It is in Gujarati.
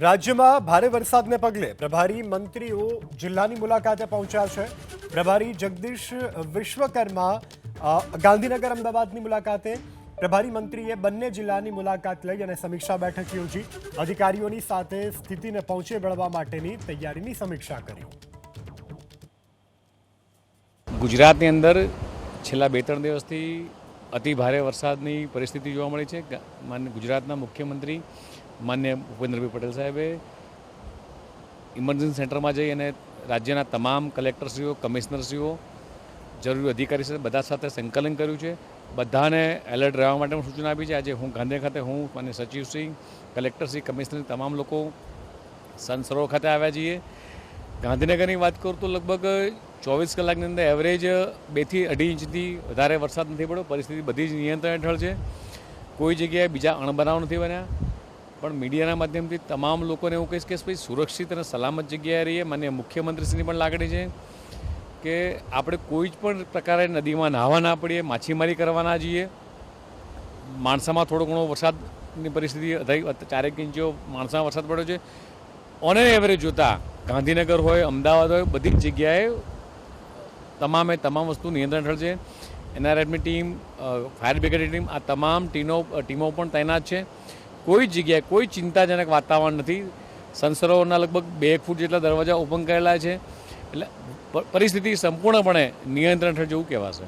રાજ્યમાં ભારે વરસાદને પગલે પ્રભારી મંત્રીઓ જિલ્લાની મુલાકાતે પહોંચ્યા છે. પ્રભારી જગદીશ વિશ્વકર્મા ગાંધીનગર અમદાવાદની મુલાકાતે પ્રભારી મંત્રીએ બંને જિલ્લાની મુલાકાત લઈ અને સમીક્ષા બેઠક યોજી. અધિકારીઓની સાથે સ્થિતિને પહોંચે વળવા માટેની તૈયારીની સમીક્ષા કરી. ગુજરાતની અંદર છેલ્લા બે ત્રણ દિવસથી અતિ ભારે વરસાદની પરિસ્થિતિ જોવા મળી છે. ગુજરાતના મુખ્યમંત્રી માન્ય ભૂપેન્દ્રભાઈ પટેલ સાહેબે ઇમરજન્સી સેન્ટરમાં જઈ અને રાજ્યના તમામ કલેક્ટરશ્રીઓ, કમિશનરશ્રીઓ, જરૂરી અધિકારી સાથે બધા સાથે સંકલન કર્યું છે. બધાને એલર્ટ રહેવા માટે પણ સૂચના આપી છે. આજે હું ગાંધીનગર ખાતે હું અને સચિવશ્રી કલેક્ટરશ્રી, કમિશનર, તમામ લોકો સન સરોવર ખાતે આવ્યા છીએ. ગાંધીનગરની વાત કરું તો લગભગ ચોવીસ કલાકની અંદર એવરેજ બેથી અઢી ઇંચથી વધારે વરસાદ નથી પડ્યો. પરિસ્થિતિ બધી જ નિયંત્રણ હેઠળ છે. કોઈ જગ્યાએ બીજા અણબનાવ નથી બન્યા. પણ મીડિયાના માધ્યમથી તમામ લોકોને એવું કહીશ કે ભાઈ સુરક્ષિત અને સલામત જગ્યાએ રહીએ. મને મુખ્યમંત્રીશ્રીની પણ લાગણી છે કે આપણે કોઈ જ પણ પ્રકારે નદીમાં નાહવા ના પડીએ, માછીમારી કરવા ના જઈએ. માણસામાં થોડો ઘણો વરસાદની પરિસ્થિતિ અઢાઈ ચારેક ઇંચો માણસામાં વરસાદ પડ્યો છે. ઓન એન એવરેજ જોતાં ગાંધીનગર હોય, અમદાવાદ હોય, બધી જ જગ્યાએ તમામે તમામ વસ્તુ નિયંત્રણ હેઠળ છે. એનઆરએફની ટીમ ફાયર બ્રિગેડની ટીમ, આ તમામ ટીનો ટીમો પણ તૈનાત છે. કોઈ જગ્યાએ કોઈ ચિંતાજનક વાતાવરણ નથી. સંસરોવરના લગભગ બે ફૂટ જેટલા દરવાજા ઓપન કરેલા છે. એટલે પરિસ્થિતિ સંપૂર્ણપણે નિયંત્રણ હેઠળ જેવું કહેવાશે.